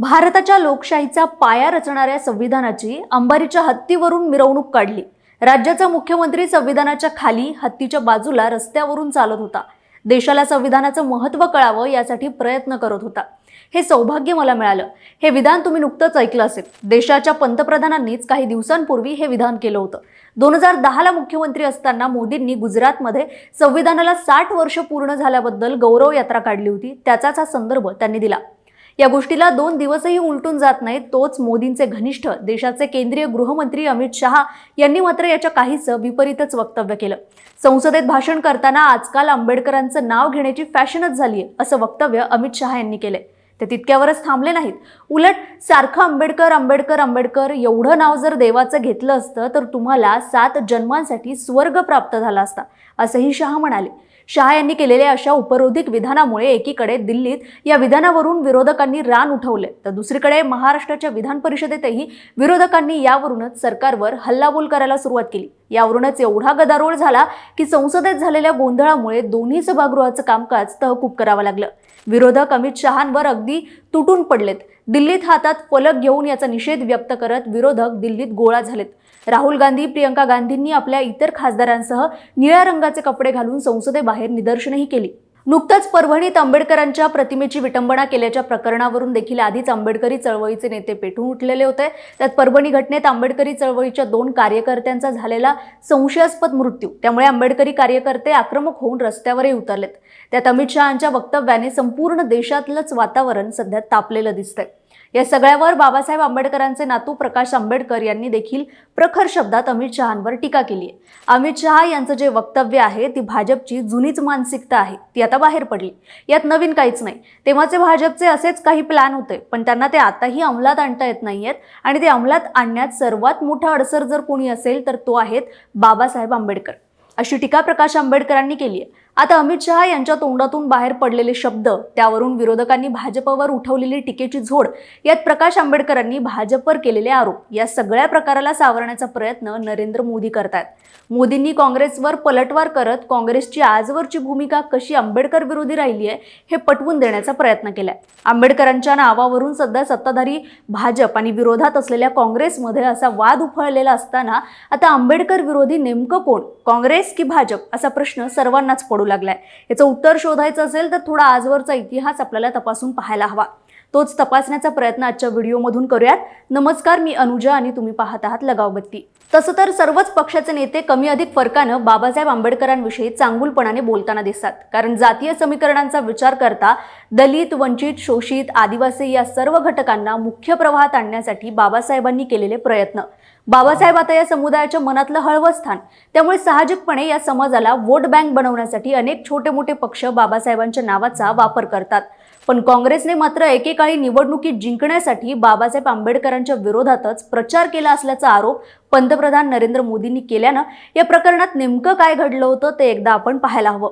भारताच्या लोकशाहीचा पाया रचणाऱ्या संविधानाची अंबारीच्या हत्तीवरून मिरवणूक काढली. राज्याचा मुख्यमंत्री संविधानाच्या खाली हत्तीच्या बाजूला रस्त्यावरून चालत होता. देशाला संविधानाचं महत्त्व कळावं यासाठी प्रयत्न करत होता. हे सौभाग्य मला मिळालं. हे विधान तुम्ही नुकतंच ऐकलं असेल. देशाच्या पंतप्रधानांनीच काही दिवसांपूर्वी हे विधान केलं होतं. दोन हजार दहाला मुख्यमंत्री असताना मोदींनी गुजरातमध्ये संविधानाला साठ वर्ष पूर्ण झाल्याबद्दल गौरव यात्रा काढली होती. त्याचाच हा संदर्भ त्यांनी दिला. या गोष्टीला दोन दिवसही उलटून जात नाहीत. तोच मोदींचे घनिष्ठ देशाचे केंद्रीय गृहमंत्री अमित शहा यांनी मात्र याच्या काहीसं विपरीतच वक्तव्य केलं. संसदेत भाषण करताना आजकाल आंबेडकरांचं नाव घेण्याची फॅशनच झालीय असं वक्तव्य अमित शहा यांनी केलंय. ते तितक्यावरच थांबले नाहीत. उलट सारखं आंबेडकर आंबेडकर आंबेडकर एवढं नाव जर देवाचं घेतलं असतं तर तुम्हाला सात जन्मांसाठी स्वर्ग प्राप्त झाला असता असंही शहा म्हणाले. शहा यांनी केलेल्या अशा उपरोधिक विधानामुळे एकीकडे दिल्लीत या विधानावरून विरोधकांनी रान उठवले तर दुसरीकडे महाराष्ट्राच्या विधान परिषदेतही विरोधकांनी यावरूनच सरकारवर हल्लाबोल करायला सुरुवात केली. यावरूनच एवढा गदारोळ झाला की संसदेत झालेल्या गोंधळामुळे दोन्ही सभागृहाचं कामकाज तहकूब करावं लागलं. विरोधक अमित शहांवर अगदी तुटून पडलेत. दिल्लीत हातात फलक घेऊन याचा निषेध व्यक्त करत विरोधक दिल्लीत गोळा झालेत. राहुल गांधी प्रियंका गांधींनी आपल्या इतर खासदारांसह निळ्या रंगाचे कपडे घालून संसदेबाहेर निदर्शनही केली. नुकताच परभणीत आंबेडकरांच्या प्रतिमेची विटंबना केल्याच्या प्रकरणावरून देखील आधीच आंबेडकरी चळवळीचे नेते पेटून उठलेले होते. त्यात परभणी घटनेत आंबेडकरी चळवळीच्या दोन कार्यकर्त्यांचा झालेला संशयास्पद मृत्यू त्यामुळे आंबेडकरी कार्यकर्ते आक्रमक होऊन रस्त्यावरही उतरलेत. त्यात अमित शहांच्या वक्तव्याने संपूर्ण देशातलंच वातावरण सध्या तापलेलं दिसतंय. या सगळ्यावर बाबासाहेब आंबेडकरांचे नातू प्रकाश आंबेडकर यांनी देखील प्रखर शब्दात अमित शहांवर टीका केली आहे. अमित शहा यांचं जे वक्तव्य आहे ती भाजपची जुनीच मानसिकता आहे. ती आता बाहेर पडली. यात नवीन काहीच नाही. तेव्हाचे भाजपचे असेच काही प्लॅन होते पण त्यांना ते आताही अंमलात आणता येत नाहीयेत आणि ते अंमलात आणण्यात सर्वात मोठा अडसर जर कोणी असेल तर तो आहेत बाबासाहेब आंबेडकर. अशी टीका प्रकाश आंबेडकरांनी केली आहे. आता अमित शहा यांच्या तोंडातून बाहेर पडलेले शब्द त्यावरून विरोधकांनी भाजपवर उठवलेली टीकेची झोड यात प्रकाश आंबेडकरांनी भाजपवर केलेले आरोप या सगळ्या प्रकाराला सावरण्याचा प्रयत्न नरेंद्र मोदी करतात मोदींनी काँग्रेसवर पलटवार करत काँग्रेसची आजवरची भूमिका कशी आंबेडकर विरोधी राहिली आहे हे पटवून देण्याचा प्रयत्न केलाय. आंबेडकरांच्या नावावरून सध्या सत्ताधारी भाजप आणि विरोधात असलेल्या काँग्रेसमध्ये असा वाद उफळलेला असताना आता आंबेडकर विरोधी नेमकं कोण? काँग्रेस की भाजप? असा प्रश्न सर्वांनाच पडू लागलाय. याचं उत्तर शोधायचं असेल तर थोडा आजवरचा इतिहास आपल्याला तपासून पाहायला हवा. तोच तपासण्याचा प्रयत्न आजच्या व्हिडिओमधून करूयात. नमस्कार मी अनुजा आणि तुम्ही पाहत आहात लगावबत्ती. तसं तर सर्वच पक्षाचे नेते कमी अधिक फरकानं बाबासाहेब आंबेडकरांविषयी चांगुलपणाने बोलताना दिसतात. कारण जातीय समीकरणांचा विचार करता दलित वंचित शोषित आदिवासी या सर्व घटकांना मुख्य प्रवाहात आणण्यासाठी बाबासाहेबांनी केलेले प्रयत्न. बाबासाहेब आता या समुदायाच्या मनातलं हळवं स्थान. त्यामुळे साहजिकपणे या समाजाला वोट बँक बनवण्यासाठी अनेक छोटे मोठे पक्ष बाबासाहेबांच्या नावाचा वापर करतात. पण काँग्रेसने मात्र एकेकाळी निवडणुकीत जिंकण्यासाठी बाबासाहेब आंबेडकरांच्या विरोधातच प्रचार केला असल्याचा आरोप पंतप्रधान नरेंद्र मोदींनी केल्यानं या प्रकरणात नेमकं काय घडलं होतं ते एकदा आपण पाहायला हवं.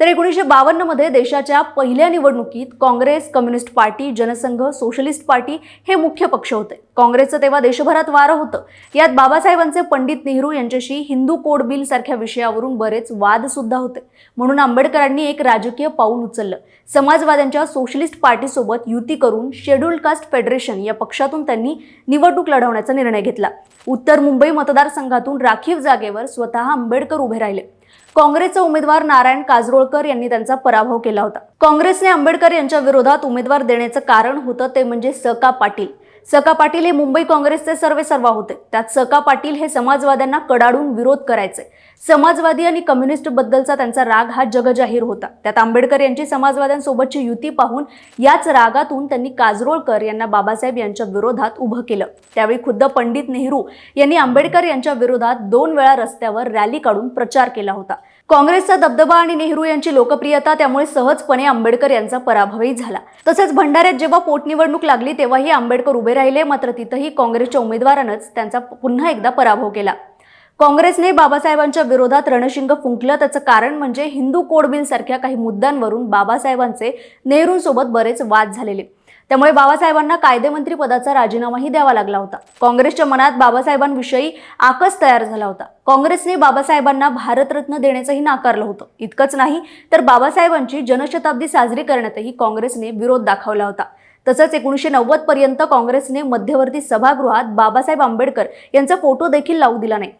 तर एकोणीसशे बावन्नमध्ये देशाच्या पहिल्या निवडणुकीत Congress communist party Jansangh socialist party हे मुख्य पक्ष होते. काँग्रेसचं तेव्हा देशभरात वारं होतं. यात बाबासाहेबांचे पंडित नेहरू यांच्याशी हिंदू कोड बिल सारख्या विषयावरून बरेच वाद सुद्धा होते. म्हणून आंबेडकरांनी एक राजकीय पाऊल उचललं. समाजवाद्यांच्या सोशलिस्ट पार्टीसोबत युती करून शेड्यूल्ड कास्ट फेडरेशन या पक्षातून त्यांनी निवडणूक लढवण्याचा निर्णय घेतला. उत्तर मुंबई मतदारसंघातून राखीव जागेवर स्वतः आंबेडकर उभे राहिले. काँग्रेसचे उमेदवार नारायण काजरोळकर यांनी त्यांचा पराभव केला होता. काँग्रेसने आंबेडकर यांच्या विरोधात उमेदवार देण्याचं कारण होतं ते म्हणजे सका पाटील. सका पाटील हे मुंबई काँग्रेसचे सर्वे सर्वा होते. त्यात सका पाटील हे समाजवाद्यांना कडाडून विरोध करायचे. समाजवादी आणि कम्युनिस्ट बद्दलचा त्यांचा राग हा जगजाहीर होता. त्यात आंबेडकर यांची समाजवाद्यांसोबतची युती पाहून याच रागातून त्यांनी काजरोळकर यांना बाबासाहेब यांच्या विरोधात उभं केलं. त्यावेळी खुद्द पंडित नेहरू यांनी आंबेडकर यांच्या विरोधात दोन वेळा रस्त्यावर रॅली काढून प्रचार केला होता. काँग्रेसचा दबदबा आणि नेहरू यांची लोकप्रियता त्यामुळे सहजपणे आंबेडकर यांचा पराभवही झाला. तसेच भंडाऱ्यात जेव्हा पोटनिवडणूक लागली तेव्हाही आंबेडकर उभे राहिले मात्र तिथंही काँग्रेसच्या उमेदवारानंच त्यांचा पुन्हा एकदा पराभव केला. काँग्रेसने बाबासाहेबांच्या विरोधात रणशिंग फुंकलं. त्याचं कारण म्हणजे हिंदू कोड बिल सारख्या काही मुद्द्यांवरून बाबासाहेबांचे नेहरूंसोबत बरेच वाद झालेले. त्यामुळे बाबासाहेबांना कायदेमंत्री पदाचा राजीनामाही द्यावा लागला होता. काँग्रेसच्या मनात बाबासाहेबांविषयी आकस तयार झाला होता. काँग्रेसने बाबासाहेबांना भारतरत्न देण्याचंही नाकारलं होतं. इतकंच नाही तर बाबासाहेबांची जनशताब्दी साजरी करण्यातही काँग्रेसने विरोध दाखवला होता. तसंच एकोणीसशे नव्वद पर्यंत काँग्रेसने मध्यवर्ती सभागृहात बाबासाहेब आंबेडकर यांचा फोटो देखील लावू दिला नाही.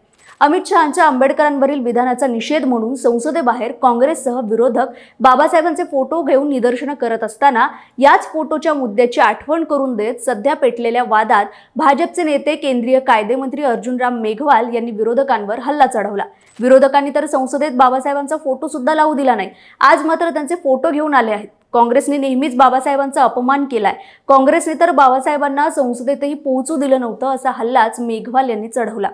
अमित शहांच्या आंबेडकरांवरील विधानाचा निषेध म्हणून संसदेबाहेर काँग्रेससह विरोधक बाबासाहेबांचे फोटो घेऊन निदर्शनं करत असताना याच फोटोच्या मुद्द्याची आठवण करून देत सध्या पेटलेल्या वादात भाजपचे नेते केंद्रीय कायदेमंत्री अर्जुनराम मेघवाल यांनी विरोधकांवर हल्ला चढवला. विरोधकांनी तर संसदेत बाबासाहेबांचा फोटो सुद्धा लावू दिला नाही. आज मात्र त्यांचे फोटो घेऊन आले आहेत. काँग्रेसने नेहमीच बाबासाहेबांचा अपमान केलाय. काँग्रेसने तर बाबासाहेबांना संसदेतही पोहोचू दिलं नव्हतं असा हल्लाच मेघवाल यांनी चढवला.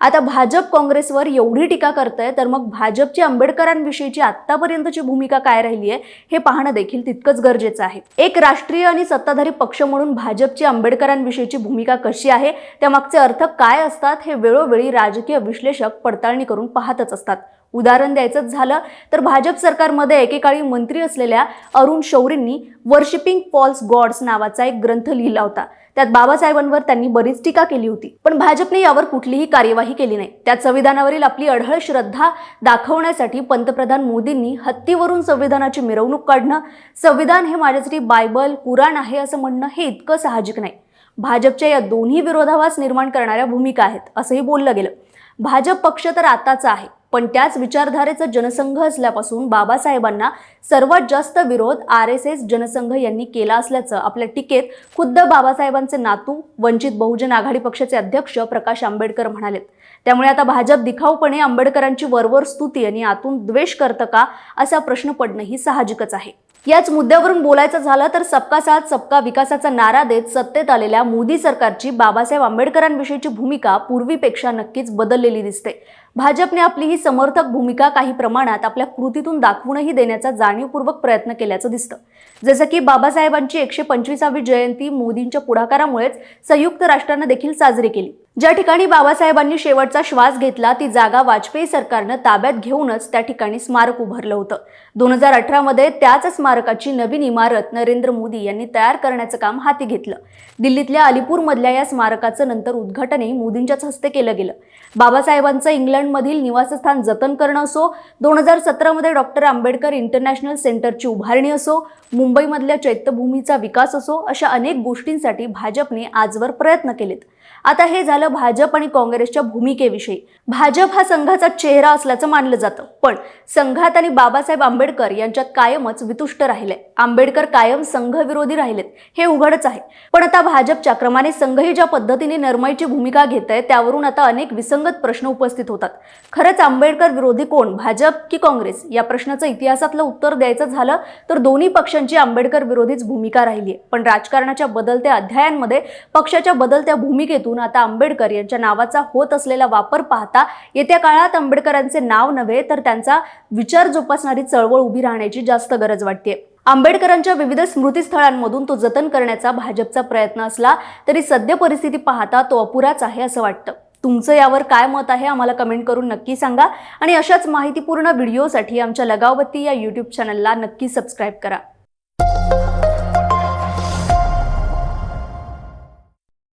आता भाजप काँग्रेसवर एवढी टीका करतंय तर मग भाजपची आंबेडकरांविषयीची आतापर्यंतची भूमिका काय राहिली आहे हे पाहणं देखील तितकंच गरजेचं आहे. एक राष्ट्रीय आणि सत्ताधारी पक्ष म्हणून भाजपची आंबेडकरांविषयीची भूमिका कशी आहे त्यामागचे अर्थ काय असतात हे वेळोवेळी राजकीय विश्लेषक पडताळणी करून पाहतच असतात. उदाहरण द्यायचंच झालं. तर भाजप सरकारमध्ये एकेकाळी मंत्री असलेल्या अरुण शौरींनी वर्शिपिंग फॉल्स गॉड्स नावाचा एक ग्रंथ लिहिला होता. त्यात बाबासाहेबांवर त्यांनी बरीच टीका केली होती. पण भाजपने यावर कुठलीही कार्यवाही केली नाही. त्यात संविधानावरील आपली अढळ श्रद्धा दाखवण्यासाठी पंतप्रधान मोदींनी हत्तीवरून संविधानाची मिरवणूक काढणं संविधान हे माझ्यासाठी बायबल कुराण आहे असं म्हणणं हे इतकं साहजिक नाही. भाजपच्या या दोन्ही विरोधाभास निर्माण करणाऱ्या भूमिका आहेत असंही बोललं गेलं. भाजप पक्ष तर आताचा आहे. पण त्याच विचारधारेचा जनसंघ असल्यापासून बाबासाहेबांना सर्वात जास्त विरोध आर एस एस जनसंघ यांनी केला असल्याचं आपल्या टीकेत खुद्द बाबासाहेबांचे नातू वंचित बहुजन आघाडी पक्षाचे अध्यक्ष प्रकाश आंबेडकर म्हणालेत. त्यामुळे आता भाजप दिखाऊपणे आंबेडकरांची वरवर स्तुती आणि आतून द्वेष करतं का असा प्रश्न पडणंही साहजिकच आहे. याच मुद्द्यावरून बोलायचं झालं तर सबका साथ सबका विकासाचा नारा देत सत्तेत आलेल्या मोदी सरकारची बाबासाहेब आंबेडकरांविषयीची भूमिका पूर्वीपेक्षा नक्कीच बदललेली दिसते. भाजपने आपली ही समर्थक भूमिका काही प्रमाणात आपल्या कृतीतून दाखवूनही देण्याचा जाणीवपूर्वक प्रयत्न केल्याचं दिसतं. जसं की बाबासाहेबांची एकशे पंचवीसावी जयंती मोदींच्या पुढाकारामुळेच संयुक्त राष्ट्रानं देखील साजरी केली. ज्या ठिकाणी बाबासाहेबांनी शेवटचा श्वास घेतला ती जागा वाजपेयी सरकारनं ताब्यात घेऊनच त्या ठिकाणी स्मारक उभारलं होतं. दोन हजार अठरामध्ये त्याच स्मारकाची नवीन इमारत नरेंद्र मोदी यांनी तयार करण्याचं काम हाती घेतलं. दिल्लीतल्या अलिपूरमधल्या या स्मारकाचं नंतर उद्घाटनही मोदींच्याच हस्ते केलं गेलं. बाबासाहेबांचं इंग्लंडमधील निवासस्थान जतन करणं असो दोन हजार सतरामध्ये डॉक्टर आंबेडकर इंटरनॅशनल सेंटरची उभारणी असो मुंबईमधल्या चैत्यभूमीचा विकास असो अशा अनेक गोष्टींसाठी भाजपने आजवर प्रयत्न केलेत. आता हे झालं भाजप आणि काँग्रेसच्या भूमिकेविषयी. भाजप हा संघाचा चेहरा असल्याचं मानलं जातं. पण संघात आणि बाबासाहेब आंबेडकर यांच्यात कायमच वितुष्ट राहिले. आंबेडकर कायम संघविरोधी राहिलेत हे उघडच आहे. पण आता भाजपच्या क्रमाने संघही ज्या पद्धतीने नरमाईची भूमिका घेत आहे त्यावरून आता अनेक विसंगत प्रश्न उपस्थित होतात. खरंच आंबेडकर विरोधी कोण भाजप की काँग्रेस? या प्रश्नाचं इतिहासातलं उत्तर द्यायचं झालं तर दोन्ही पक्षांची आंबेडकर विरोधीच भूमिका राहिली आहे पण राजकारणाच्या बदलत्या अध्यायांमध्ये पक्षाच्या बदलत्या भूमिकेतून आता आंबेडकर यांच्या नावाचा होत असलेला वापर पाहता येत्या काळात आंबेडकरांचे नाव नव्हे तर त्यांचा विचार जोपासणारी चळवळ उभी राहण्याची जास्त गरज वाटते आंबेडकरांच्या विविध स्मृतीस्थळांमधून तो जतन करण्याचा भाजपचा प्रयत्न असला तरी सद्य परिस्थिती पाहता तो अपुराच आहे असं वाटतं. तुमचं यावर काय मत आहे आम्हाला कमेंट करून नक्की सांगा आणि अशाच माहितीपूर्ण व्हिडिओसाठी आमच्या लगावबत्ती या यूट्यूब चॅनलला नक्की सबस्क्राईब करा.